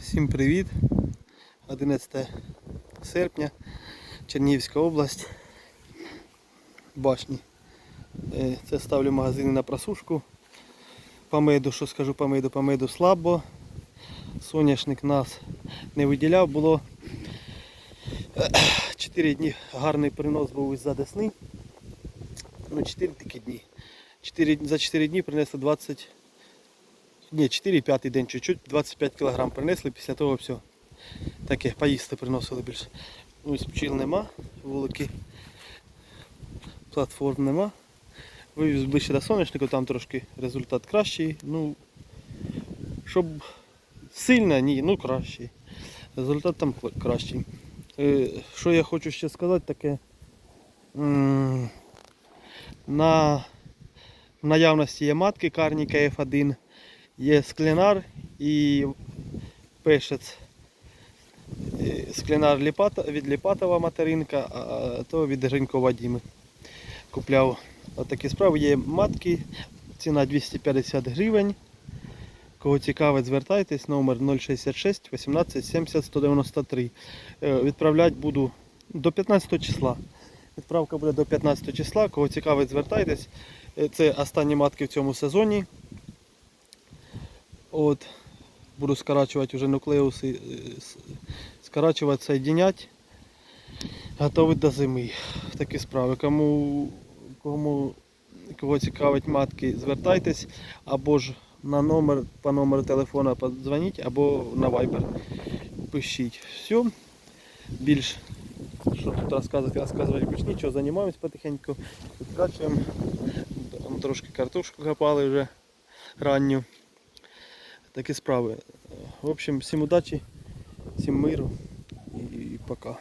Всім привіт! 11 серпня, Чернігівська область. Башні. Е, Це ставлю магазини на просушку. Помиду, що скажу, помиду, помиду слабо. Соняшник нас не виділяв, було 4 дні гарний принос був із-за десни. Ну, 4 такі дні. 4, за 4 дні принесли 20 ні, 4 п'ятий день чуть-чуть, 25 кг принесли, після того все. Таке, поїсти приносили більше. Ось пчіл нема, вулики, платформ нема. Вивіз ближче до соняшнику, там трошки результат кращий. Ну, щоб сильно, ні, ну кращий. Результат там кращий. Е, Що я хочу ще сказати таке. На наявності є матки карні КФ1. Є склінар і пешець. Е, Склінар від Ліпатова материнка, а то від Гринько Вадіми. Купляв отакі справи. Є матки, ціна 250 гривень. Кого цікавить, звертайтесь, номер 066 18 70 193. Е, Відправляти буду до 15 числа. Відправка буде до 15 числа. Кого цікавить, звертайтесь. Е, Це останні матки в цьому сезоні. От, буду скорачувати вже нуклеуси, е, с- скорачувати, соєдиняти. Готовий до зими. Такі справи. Кому, кому кого цікавить матки, звертайтесь або ж на номер, по номеру телефона подзвоніть, або на Viber пишіть. Все. Більш що тут розказувати, розказувати більш нічого, займаємось потихеньку, відкачуємо. Там трошки картошку копали вже ранню. Такі справи. В общем, всім удачі, всім миру і пока.